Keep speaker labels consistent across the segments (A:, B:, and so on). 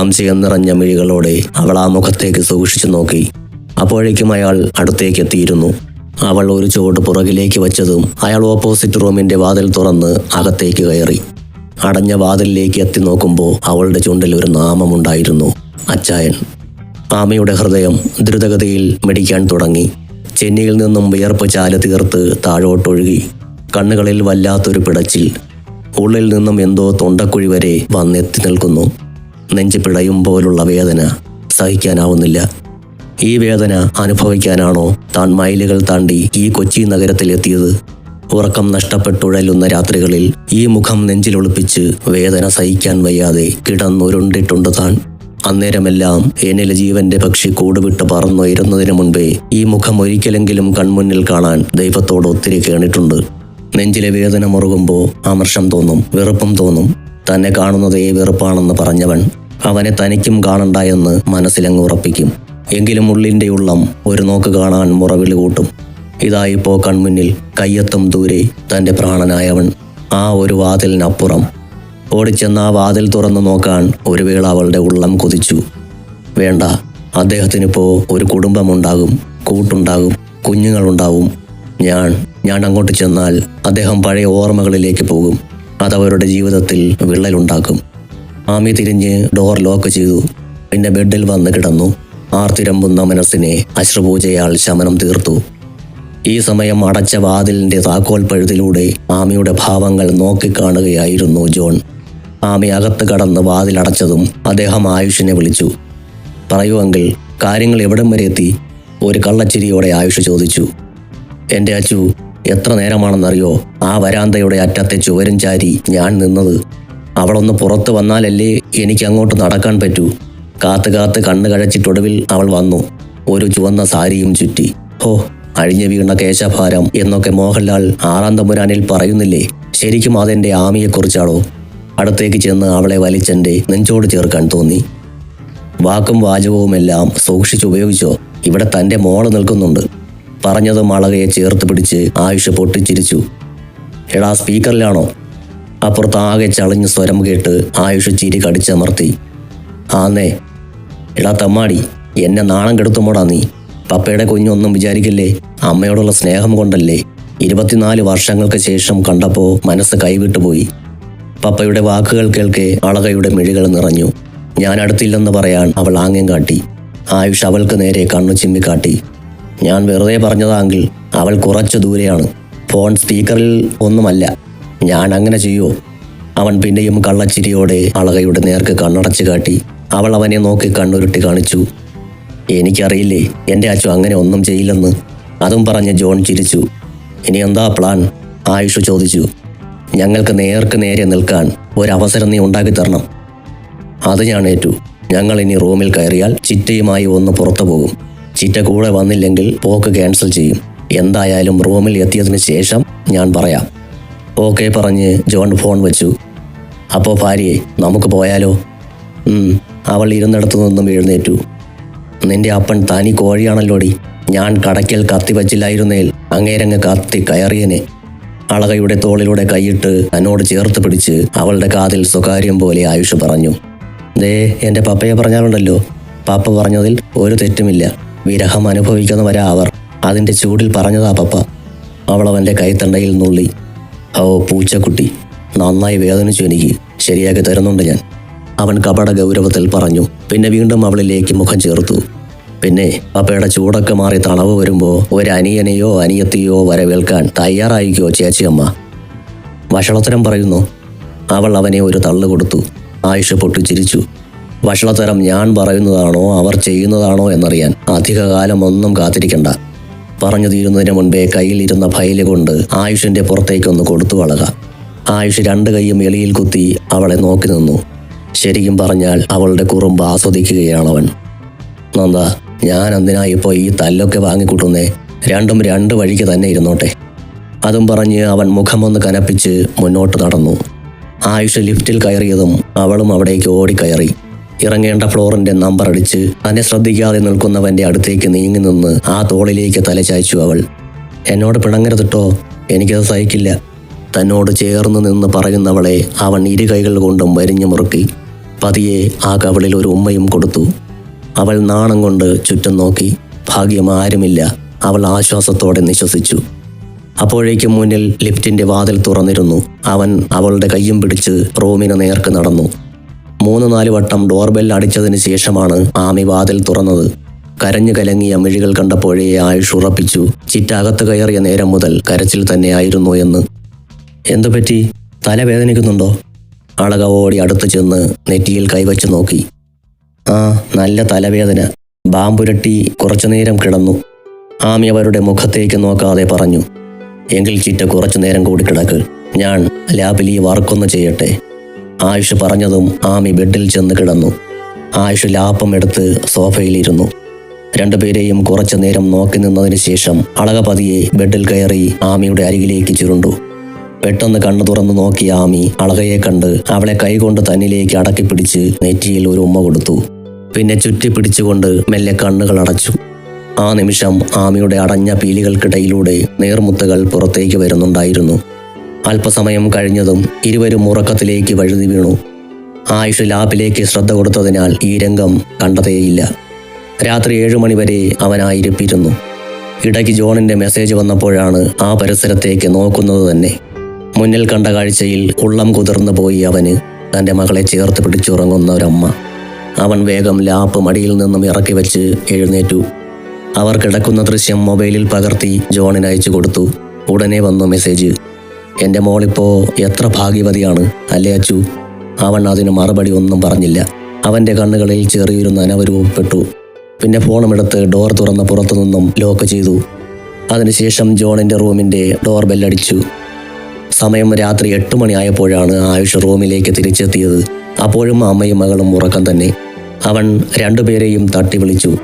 A: സംശയം നിറഞ്ഞ മിഴികളോടെ അവൾ ആ മുഖത്തേക്ക് സൂക്ഷിച്ചു നോക്കി. അപ്പോഴേക്കും അയാൾ അടുത്തേക്ക് എത്തിയിരുന്നു അവൾ ഒരു ചുവട് പുറകിലേക്ക് വച്ചതും അയാൾ ഓപ്പോസിറ്റ് റൂമിന്റെ വാതിൽ തുറന്ന് അകത്തേക്ക് കയറി. അടഞ്ഞ വാതിലിലേക്ക് എത്തി നോക്കുമ്പോൾ അവളുടെ ചുണ്ടിൽ ഒരു നാമമുണ്ടായിരുന്നു അച്ചായൻ. ആമയുടെ ഹൃദയം ദ്രുതഗതിയിൽ മിടിക്കാൻ തുടങ്ങി. ചെന്നിയിൽ നിന്നും വിയർപ്പ് ചാല തീർത്ത് താഴോട്ടൊഴുകി. കണ്ണുകളിൽ വല്ലാത്തൊരു പിടച്ചിൽ. ഉള്ളിൽ നിന്നും എന്തോ തൊണ്ടക്കുഴി വരെ വന്നെത്തി നിൽക്കുന്നു. നെഞ്ച് പിടയും പോലുള്ള വേദന സഹിക്കാനാവുന്നില്ല. ഈ വേദന അനുഭവിക്കാനാണോ താൻ മൈലുകൾ താണ്ടി ഈ കൊച്ചി നഗരത്തിലെത്തിയത്? ഉറക്കം നഷ്ടപ്പെട്ടുഴലുന്ന രാത്രികളിൽ ഈ മുഖം നെഞ്ചിലൊളിപ്പിച്ച് വേദന സഹിക്കാൻ വയ്യാതെ കിടന്നുരുണ്ടിട്ടുണ്ട് താൻ. അന്നേരമെല്ലാം എന്നിലെ ജീവന്റെ പക്ഷി കൂടുവിട്ട് പറന്നുയരുന്നതിന് മുൻപേ ഈ മുഖം ഒരിക്കലെങ്കിലും കൺമുന്നിൽ കാണാൻ ദൈവത്തോട് ഒത്തിരി കേണിട്ടുണ്ട്. നെഞ്ചിലെ വേദന മുറുകുമ്പോൾ ആമർഷം തോന്നും വെറുപ്പും തോന്നും. തന്നെ കാണുന്നതേ വെറുപ്പാണെന്ന് പറഞ്ഞവൻ അവനെ തനിക്കും കാണണ്ട എന്ന് മനസ്സിലങ്ങ് ഉറപ്പിക്കും. എങ്കിലും ഉള്ളിന്റെ ഉള്ളം ഒരു നോക്ക് കാണാൻ മുറവിളി കൂട്ടും. ഇതായിപ്പോ കൺമുന്നിൽ കയ്യെത്തും ദൂരെ തന്റെ പ്രാണനായവൻ ആ ഒരു വാതിലിനപ്പുറം. ഓടിച്ചെന്ന് ആ വാതിൽ തുറന്നു നോക്കാൻ ഒരു വേള അവളുടെ ഉള്ളം കൊതിച്ചു. വേണ്ട അദ്ദേഹത്തിനിപ്പോ ഒരു കുടുംബമുണ്ടാകും കൂട്ടുണ്ടാകും കുഞ്ഞുങ്ങളുണ്ടാവും. ഞാൻ ഞാൻ അങ്ങോട്ട് ചെന്നാൽ അദ്ദേഹം പഴയ ഓർമ്മകളിലേക്ക് പോകും. അതവരുടെ ജീവിതത്തിൽ വിള്ളലുണ്ടാക്കും. ആമി തിരിഞ്ഞ് ഡോർ ലോക്ക് ചെയ്തു. പിന്നെ ബെഡിൽ വന്ന് കിടന്നു. ആർത്തിരമ്പുന്ന മനസ്സിനെ അശ്രുപൂജയാൽ ശമനം തീർത്തു. ഈ സമയം അടച്ച വാതിലിന്റെ താക്കോൽ പഴുതിലൂടെ ആമിയുടെ ഭാവങ്ങൾ നോക്കിക്കാണുകയായിരുന്നു ജോൺ. ആമി അകത്ത് കടന്ന് വാതിലടച്ചതും അദ്ദേഹം ആയുഷിനെ വിളിച്ചു. പറയൂ കാര്യങ്ങൾ എവിടം വരെ എത്തി? ഒരു കള്ളച്ചിരിയോടെ ആയുഷ് ചോദിച്ചു. എന്റെ അച്ചു എത്ര നേരമാണെന്നറിയോ? ആ വരാന്തയുടെ അറ്റത്തെ ചുവരും ചാരി ഞാൻ നിന്നത് അവളൊന്ന് പുറത്ത് വന്നാലല്ലേ എനിക്ക് അങ്ങോട്ട് നടക്കാൻ പറ്റൂ. കാത്ത് കാത്ത് കണ്ണ് കഴച്ചിട്ടൊടുവിൽ അവൾ വന്നു. ഒരു ചുവന്ന സാരിയും ചുറ്റി. ഹോ അഴിഞ്ഞു വീണ കേശഭാരം എന്നൊക്കെ മോഹൻലാൽ ആറാം തമ്പുരാനിൽ പറയുന്നില്ലേ? ശരിക്കും അതെന്റെ ആമിയെക്കുറിച്ചാണോ? അടുത്തേക്ക് ചെന്ന് അവളെ വലിച്ചെന്റെ നെഞ്ചോട് ചേർക്കാൻ തോന്നി. വാക്കും വാചകവുമെല്ലാം സൂക്ഷിച്ചുപയോഗിച്ചോ ഇവിടെ തന്റെ മോൾ നിൽക്കുന്നുണ്ട്. പറഞ്ഞതും അളകയെ ചേർത്ത് പിടിച്ച് ആയുഷ് പൊട്ടിച്ചിരിച്ചു. എടാ സ്പീക്കറിലാണോ? അപ്പുറത്ത് ആകെ ചളിഞ്ഞ് സ്വരം കേട്ട് ആയുഷ് ചിരി കടിച്ചമർത്തി ആന്നേ എടാ തമ്മാടി എന്നെ നാണം കെടുത്തുമോടാ നീ. പപ്പയുടെ കുഞ്ഞൊന്നും വിചാരിക്കില്ലേ അമ്മയോടുള്ള സ്നേഹം കൊണ്ടല്ലേ ഇരുപത്തിനാല് വർഷങ്ങൾക്ക് ശേഷം കണ്ടപ്പോൾ മനസ്സ് കൈവിട്ടുപോയി പപ്പയുടെ വാക്കുകൾ കേൾക്കെ അളകയുടെ മിഴികൾ നിറഞ്ഞു. ഞാൻ അടുത്തില്ലെന്ന് പറയാൻ അവൾ ആംഗ്യം കാട്ടി. ആയുഷ് അവൾക്ക് നേരെ കണ്ണു ചിമ്മിക്കാട്ടി ഞാൻ വെറുതെ പറഞ്ഞതാങ്കിൽ അവൾ കുറച്ചു ദൂരെയാണ്. ഫോൺ സ്പീക്കറിൽ ഒന്നുമല്ല. ഞാൻ അങ്ങനെ ചെയ്യുമോ അവൻ പിന്നെയും കള്ളച്ചിരിയോടെ അളകയുടെ നേർക്ക് കണ്ണടച്ചു കാട്ടി അവൾ അവനെ നോക്കി കണ്ണുരുട്ടി കാണിച്ചു. എനിക്കറിയില്ലേ എന്റെ അച്ചു അങ്ങനെ ഒന്നും ചെയ്യില്ലെന്ന്. അതും പറഞ്ഞ് ജോൺ ചിരിച്ചു. ഇനി എന്താ പ്ലാൻ ആയുഷ് ചോദിച്ചു. ഞങ്ങൾക്ക് നേർക്ക് നേരെ നിൽക്കാൻ ഒരവസരം നീ ഉണ്ടാക്കി തരണം. അത് ഞാൻ ഏറ്റു. ഞങ്ങൾ ഇനി റൂമിൽ കയറിയാൽ ചിറ്റയുമായി ഒന്ന് പുറത്തു പോകും. ചിറ്റ കൂടെ വന്നില്ലെങ്കിൽ പോക്ക് ക്യാൻസൽ ചെയ്യും. എന്തായാലും റൂമിൽ എത്തിയതിന് ശേഷം ഞാൻ പറയാം. ഓക്കെ പറഞ്ഞ് ജോൺ ഫോൺ വെച്ചു. അപ്പോൾ ഭാര്യയെ നമുക്ക് പോയാലോ? അവൾ ഇരുന്നിടത്തു നിന്നും എഴുന്നേറ്റു. നിന്റെ അപ്പൻ തനി കോഴിയാണല്ലോടി. ഞാൻ കടയ്ക്കൽ കത്തി വച്ചില്ലായിരുന്നേൽ അങ്ങേരങ്ങ് കത്തി കയറിയനെ. അളകയുടെ തോളിലൂടെ കൈയിട്ട് തന്നോട് ചേർത്ത് പിടിച്ച് അവളുടെ കാതിൽ സ്വകാര്യം പോലെ ആയുഷ് പറഞ്ഞു. ദേ എന്റെ പപ്പയെ പറഞ്ഞാലുണ്ടല്ലോ. പാപ്പ പറഞ്ഞതിൽ ഒരു തെറ്റുമില്ല. വിരഹം അനുഭവിക്കുന്നവരാ അവർ. അതിന്റെ ചൂടിൽ പറഞ്ഞതാ പപ്പ. അവളവന്റെ കൈത്തണ്ടയിൽ നുള്ളി. ഓ പൂച്ചക്കുട്ടി. നന്നായി വേദനിച്ചു എനിക്ക്. ശരിയാക്കി തരുന്നുണ്ട് ഞാൻ. അവൻ കപട ഗൗരവത്തിൽ പറഞ്ഞു. പിന്നെ വീണ്ടും അവളിലേക്ക് മുഖം ചേർത്തു. പിന്നെ പപ്പയുടെ ചൂടൊക്കെ മാറി തണവ് വരുമ്പോൾ ഒരു അനിയനെയോ അനിയത്തിയോ വരവേൽക്കാൻ തയ്യാറായിക്കോ ചേച്ചിയമ്മ വഷളത്തരം പറയുന്നു. അവൾ അവനെ ഒരു തള്ളു കൊടുത്തു. ആയുഷ പൊട്ടിച്ചിരിച്ചു വഷളത്തരം ഞാൻ പറയുന്നതാണോ അവർ ചെയ്യുന്നതാണോ എന്നറിയാൻ അധികകാലം ഒന്നും കാത്തിരിക്കണ്ട. പറഞ്ഞു തീരുന്നതിന് മുൻപേ കയ്യിലിരുന്ന ഫയൽ കൊണ്ട് ആയുഷിന്റെ പുറത്തേക്കൊന്ന് കൊടുത്തു വളക ആയുഷ് രണ്ട് കൈയും എളിയിൽ കുത്തി അവളെ നോക്കി നിന്നു. ശരിക്കും പറഞ്ഞാൽ അവളുടെ കുറുമ്പ് ആസ്വദിക്കുകയാണവൻ. നന്ദ ഞാൻ എന്തിനാ ഇപ്പോൾ ഈ തല്ലൊക്കെ വാങ്ങിക്കൂട്ടുന്നേ? രണ്ടും രണ്ട് വഴിക്ക് തന്നെ ഇരുന്നോട്ടെ. അതും പറഞ്ഞ് അവൻ മുഖമൊന്ന് കനപ്പിച്ച് മുന്നോട്ട് നടന്നു. ആയുഷ് ലിഫ്റ്റിൽ കയറിയതും അവളും അവിടേക്ക് ഓടിക്കയറി. ഇറങ്ങേണ്ട ഫ്ലോറിന്റെ നമ്പർ അടിച്ച് തന്നെ ശ്രദ്ധിക്കാതെ നിൽക്കുന്നവന്റെ അടുത്തേക്ക് നീങ്ങി നിന്ന് ആ തോളിലേക്ക് തലചായ്ച്ചു അവൾ. എന്നോട് പിണങ്ങരുതിട്ടോ എനിക്കത് സഹിക്കില്ല. തന്നോട് ചേർന്ന് നിന്ന് പറയുന്നവളെ അവൻ ഇരു കൈകൾ കൊണ്ടും വരിഞ്ഞു മുറുക്കി. പതിയെ ആ കവളിൽ ഒരു ഉമ്മയും കൊടുത്തു. അവൾ നാണം കൊണ്ട് ചുറ്റും നോക്കി. ഭാഗ്യം ആരുമില്ല. അവൾ ആശ്വാസത്തോടെ നിശ്വസിച്ചു. അപ്പോഴേക്കും മുന്നിൽ ലിഫ്റ്റിന്റെ വാതിൽ തുറന്നിരുന്നു. അവൻ അവളുടെ കയ്യും പിടിച്ച് റൂമിന് നേർക്ക് നടന്നു. മൂന്ന് നാല് വട്ടം ഡോർബെൽ അടിച്ചതിന് ശേഷമാണ് ആമി വാതിൽ തുറന്നത്. കരഞ്ഞു കലങ്ങിയ മിഴികൾ കണ്ടപ്പോഴേ ആയുഷ് ഉറപ്പിച്ചു ചിറ്റകത്ത് കയറിയ നേരം മുതൽ കരച്ചിൽ തന്നെയായിരുന്നു എന്ന്. എന്തുപറ്റി തല വേദനിക്കുന്നുണ്ടോ? അടുത്ത് ചെന്ന് നെറ്റിയിൽ കൈവച്ച് നോക്കി. ആ നല്ല തലവേദന. ബാമ്പുരട്ടി കുറച്ചുനേരം കിടന്നു. ആമി അവരുടെ മുഖത്തേക്ക് നോക്കാതെ പറഞ്ഞു എങ്കിൽ ചിറ്റ കുറച്ചു നേരം കൂടി കിടക്ക്. ഞാൻ ലാബിലി വർക്കൊന്ന് ചെയ്യട്ടെ. ആയുഷ് പറഞ്ഞതും ആമി ബെഡിൽ ചെന്ന് കിടന്നു. ആയുഷ് ലാപ്പം എടുത്ത് സോഫയിലിരുന്നു. രണ്ടുപേരെയും കുറച്ചു നേരം നോക്കി നിന്നതിന് ശേഷം അളക പതിയെ ബെഡിൽ കയറി ആമിയുടെ അരികിലേക്ക് ചുരുണ്ടു. പെട്ടെന്ന് കണ്ണു തുറന്നു നോക്കിയ ആമി അളകയെ കണ്ട് അവളെ കൈകൊണ്ട് തന്നിലേക്ക് അടക്കി പിടിച്ച് നെറ്റിയിൽ ഒരു ഉമ്മ കൊടുത്തു. പിന്നെ ചുറ്റി പിടിച്ചുകൊണ്ട് മെല്ലെ കണ്ണുകൾ അടച്ചു. ആ നിമിഷം ആമിയുടെ അടഞ്ഞ പീലികൾക്കിടയിലൂടെ നേർമുത്തുകൾ പുറത്തേക്ക് വരുന്നുണ്ടായിരുന്നു. അല്പസമയം കഴിഞ്ഞതും ഇരുവരും ഉറക്കത്തിലേക്ക് വഴുതി വീണു. ആയുഷ് ലാപ്പിലേക്ക് ശ്രദ്ധ കൊടുത്തതിനാൽ ഈ രംഗം കണ്ടതേയില്ല. രാത്രി ഏഴു മണിവരെ അവനായിരിപ്പിരുന്നു. ഇടയ്ക്ക് ജോണിന്റെ മെസ്സേജ് വന്നപ്പോഴാണ് ആ പരിസരത്തേക്ക് നോക്കുന്നത് തന്നെ. മുന്നിൽ കണ്ട കാഴ്ചയിൽ ഉള്ളം കുതിർന്നു പോയി അവന്. തന്റെ മകളെ ചേർത്ത് പിടിച്ചുറങ്ങുന്ന ഒരമ്മ. അവൻ വേഗം ലാപ്പ് മടിയിൽ നിന്നും ഇറക്കി വെച്ച് എഴുന്നേറ്റു. അവർ കിടക്കുന്ന ദൃശ്യം മൊബൈലിൽ പകർത്തി ജോണിന് അയച്ചു കൊടുത്തു. ഉടനെ വന്നു മെസ്സേജ്. എന്റെ മോളിപ്പോ എത്ര ഭാഗ്യവതിയാണ്? അല്ലേ അച്ചു? അവൻ അതിന് മറുപടി ഒന്നും പറഞ്ഞില്ല. അവന്റെ കണ്ണുകളിൽ ചെറിയൊരു നനവ് രൂപപ്പെട്ടു പിന്നെ ഫോണുമെടുത്ത് ഡോർ തുറന്ന പുറത്തു നിന്നും ലോക്ക് ചെയ്തു. അതിനുശേഷം ജോണിന്റെ റൂമിന്റെ ഡോർ ബെല്ലടിച്ചു സമയം രാത്രി എട്ട് മണിയായപ്പോഴാണ് ആയുഷ് റൂമിലേക്ക് തിരിച്ചെത്തിയത്. അപ്പോഴും അമ്മയും മകളും ഉറക്കം തന്നെ. അവൻ രണ്ടുപേരെയും തട്ടി വിളിച്ചു.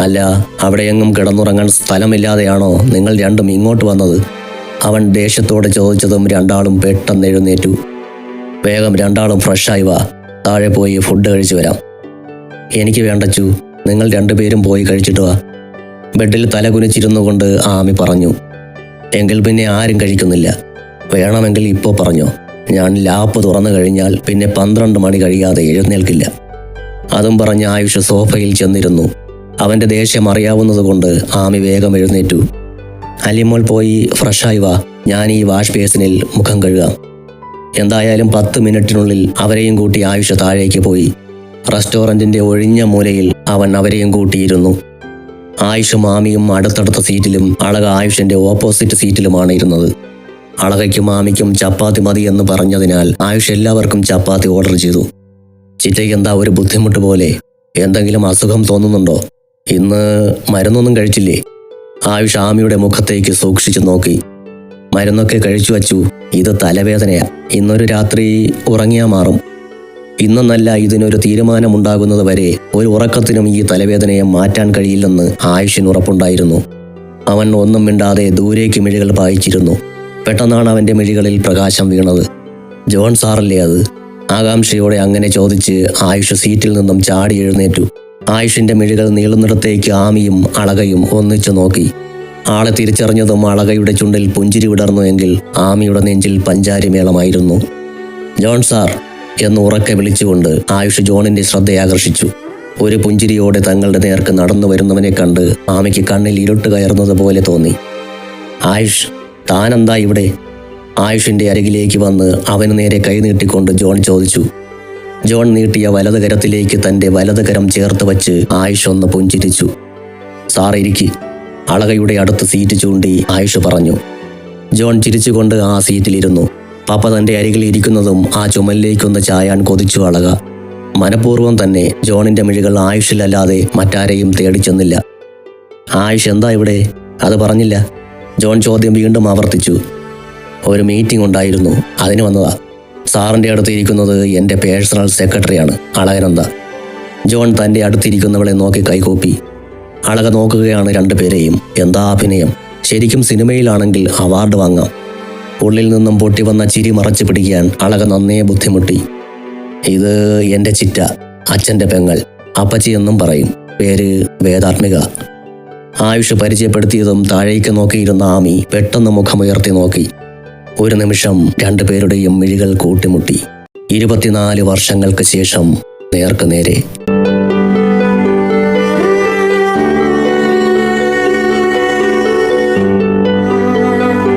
A: അല്ല അവിടെയെങ്ങും കിടന്നുറങ്ങാൻ സ്ഥലമില്ലാതെയാണോ നിങ്ങൾ രണ്ടും ഇങ്ങോട്ട് വന്നത്? അവൻ ദേഷ്യത്തോടെ ചോദിച്ചതും രണ്ടാളും പെട്ടെന്ന് എഴുന്നേറ്റു. വേഗം രണ്ടാളും ഫ്രഷായി വാ. താഴെ പോയി ഫുഡ് കഴിച്ചു വരാം. എനിക്ക് വേണ്ടച്ചു. നിങ്ങൾ രണ്ടുപേരും പോയി കഴിച്ചിട്ട് വാ. ബെഡിൽ തല കുനിച്ചിരുന്നു കൊണ്ട് ആമി പറഞ്ഞു. എങ്കിൽ പിന്നെ ആരും കഴിക്കുന്നില്ല. വേണമെങ്കിൽ ഇപ്പോൾ പറഞ്ഞു. ഞാൻ ലാപ്പ് തുറന്നു കഴിഞ്ഞാൽ പിന്നെ പന്ത്രണ്ട് മണി കഴിയാതെ എഴുന്നേൽക്കില്ല. അതും പറഞ്ഞ് ആയുഷ് സോഫയിൽ ചെന്നിരുന്നു. അവന്റെ ദേഷ്യം അറിയാവുന്നതുകൊണ്ട് ആമി വേഗം എഴുന്നേറ്റു. അലിമോൾ പോയി ഫ്രഷായി വാ. ഞാൻ ഈ വാഷ് ബേസിനിൽ മുഖം കഴുകാം. എന്തായാലും പത്ത് മിനിറ്റിനുള്ളിൽ അവരെയും കൂട്ടി ആയുഷ താഴേക്ക് പോയി. റെസ്റ്റോറന്റിന്റെ ഒഴിഞ്ഞ മൂലയിൽ അവൻ അവരെയും കൂട്ടിയിരുന്നു. ആയുഷും മാമിയും അടുത്തടുത്ത സീറ്റിലും അളക ആയുഷിന്റെ ഓപ്പോസിറ്റ് സീറ്റിലുമാണ് ഇരുന്നത്. അളകയ്ക്കും മാമിക്കും ചപ്പാത്തി മതി എന്ന് പറഞ്ഞതിനാൽ ആയുഷ് എല്ലാവർക്കും ചപ്പാത്തി ഓർഡർ ചെയ്തു. ചിറ്റയ്ക്ക് എന്താ ഒരു ബുദ്ധിമുട്ട് പോലെ? എന്തെങ്കിലും അസുഖം തോന്നുന്നുണ്ടോ? ഇന്ന് മരുന്നൊന്നും കഴിച്ചില്ലേ? ആയുഷ് ആമിയുടെ മുഖത്തേക്ക് സൂക്ഷിച്ചു നോക്കി. മരുന്നൊക്കെ കഴിച്ചു വച്ചു. ഇത് തലവേദനയാ. ഇന്നൊരു രാത്രി ഉറങ്ങിയാ മാറും. ഇന്നല്ല ഇതിനൊരു തീരുമാനമുണ്ടാകുന്നത് വരെ ഒരു ഉറക്കത്തിനും ഈ തലവേദനയെ മാറ്റാൻ കഴിയില്ലെന്ന് ആയുഷിന് ഉറപ്പുണ്ടായിരുന്നു. അവൻ ഒന്നും മിണ്ടാതെ ദൂരേക്ക് മിഴികൾ പായിച്ചിരുന്നു. പെട്ടെന്നാണ് അവന്റെ മിഴികളിൽ പ്രകാശം വീണത്. ജോൺ സാറല്ലേ അത്? ആകാംക്ഷയോടെ അങ്ങനെ ചോദിച്ച് ആയുഷ് സീറ്റിൽ നിന്നും ചാടി എഴുന്നേറ്റു. ആയുഷിന്റെ മിഴികൾ നീളുന്നിടത്തേക്ക് ആമിയും അളകയും ഒന്നിച്ചു നോക്കി. ആളെ തിരിച്ചറിഞ്ഞതും അളകയുടെ ചുണ്ടിൽ പുഞ്ചിരി വിടർന്നു എങ്കിൽ ആമിയുടെ നെഞ്ചിൽ പഞ്ചാരി മേളമായിരുന്നു. ജോൺ സാർ എന്ന് ഉറക്കെ വിളിച്ചുകൊണ്ട് ആയുഷ് ജോണിന്റെ ശ്രദ്ധയാകർഷിച്ചു. ഒരു പുഞ്ചിരിയോടെ തങ്ങളുടെ നേർക്ക് നടന്നു വരുന്നവനെ കണ്ട് ആമയ്ക്ക് കണ്ണിൽ ഇരുട്ട് കയറുന്നത് പോലെ തോന്നി. ആയുഷ് താനെന്താ ഇവിടെ? ആയുഷിന്റെ അരികിലേക്ക് വന്ന് അവന് നേരെ കൈനീട്ടിക്കൊണ്ട് ജോൺ ചോദിച്ചു. ജോൺ നീട്ടിയ വലത് കരത്തിലേക്ക് തന്റെ വലത് കരം ചേർത്ത് വച്ച് ആയിഷ ഒന്ന് പുഞ്ചിരിച്ചു. സാർ ഇരിക്കി. അളകയുടെ അടുത്ത് സീറ്റ് ചൂണ്ടി ആയിഷ പറഞ്ഞു. ജോൺ ചിരിച്ചുകൊണ്ട് ആ സീറ്റിലിരുന്നു. പാപ്പ തന്റെ അരികിൽ ഇരിക്കുന്നതും ആ ചുമലിലേക്കൊന്ന് ചായാൻ കൊതിച്ചു അളക. മനഃപൂർവം തന്നെ ജോണിന്റെ മിഴികൾ ആയുഷിലല്ലാതെ മറ്റാരെയും തേടി ചെന്നില്ല. ആയുഷ് എന്താ ഇവിടെ? അത് പറഞ്ഞില്ല. ജോൺ ചോദ്യം വീണ്ടും ആവർത്തിച്ചു. ഒരു മീറ്റിംഗ് ഉണ്ടായിരുന്നു. അതിന് വന്നതാ. സാറിന്റെ അടുത്ത് ഇരിക്കുന്നത് എന്റെ പേഴ്സണൽ സെക്രട്ടറിയാണ് അളകനന്ദ. ജോൺ തന്റെ അടുത്തിരിക്കുന്നവളെ നോക്കി കൈകൂപ്പി. അളക നോക്കുകയാണ് രണ്ടുപേരെയും. എന്താ അഭിനയം? ശരിക്കും സിനിമയിലാണെങ്കിൽ അവാർഡ് വാങ്ങാം. ഉള്ളിൽ നിന്നും പൊട്ടി വന്ന ചിരി മറച്ചു പിടിക്കാൻ അളക നന്നേ ബുദ്ധിമുട്ടി. ഇത് എന്റെ ചിറ്റ അച്ഛന്റെ പെങ്ങൾ അപ്പച്ചി എന്നും പറയും. പേര് വേദാത്മിക. ആയുഷ് പരിചയപ്പെടുത്തിയതും താഴേക്ക് നോക്കിയിരുന്ന ആമി പെട്ടെന്ന് മുഖമുയർത്തി നോക്കി. ഒരു നിമിഷം രണ്ടുപേരുടെയും മിഴികൾ കൂട്ടിമുട്ടി. ഇരുപത്തിനാല് വർഷങ്ങൾക്ക് ശേഷം നേർക്ക് നേരെ